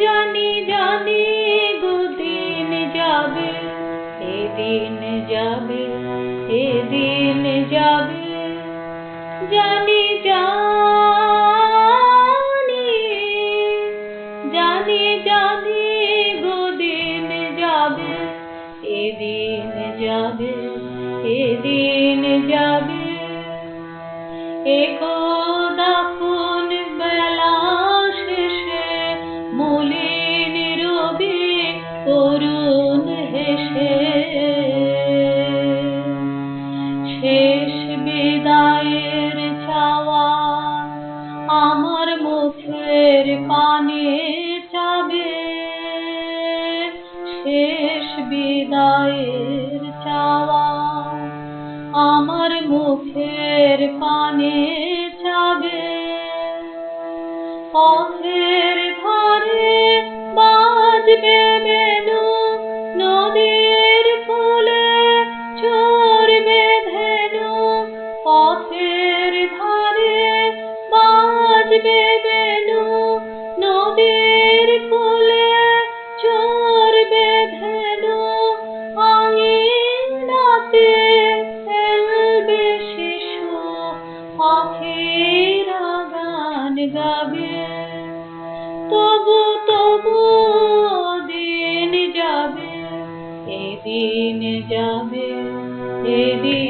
জানি জানি দুদিন যাবে এদিন যাবে এদিন যাবে। জানি জানি জানি জানি দুদিন যাবে এদিন যাবে এদিন যাবে। একদা আমার মুখের পানে চাবে। শেষ বিদায়ের বাজবে বেনু নদীর কূলে চড়বে ধেনু আঙিনাতে খেলবে শিশু পাখিরা গান গাবে। তবু তবু দিন যাবে, এদিন যাবে, এদিন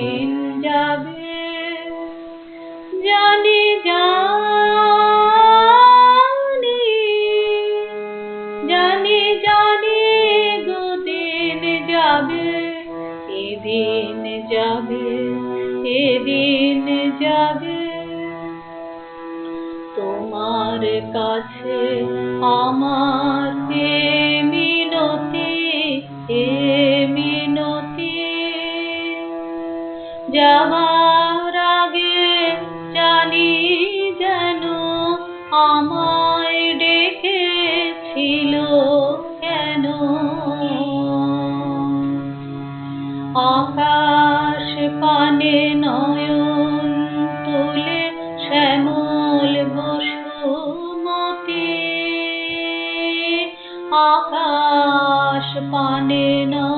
এদিন যাবে তোমার কাছে আমার মিনতি এ মিনতি। যাবার আগে জানি যেন আমায় ডেকেছিল কেন? আকাশ নয়ন তুলে শ্যামল বসুমতি। আকাশ পানে নয়ন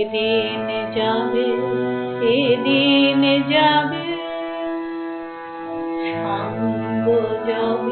এদিন যাবে এদিন যাবে। সঙ্গ যাবে।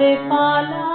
पाला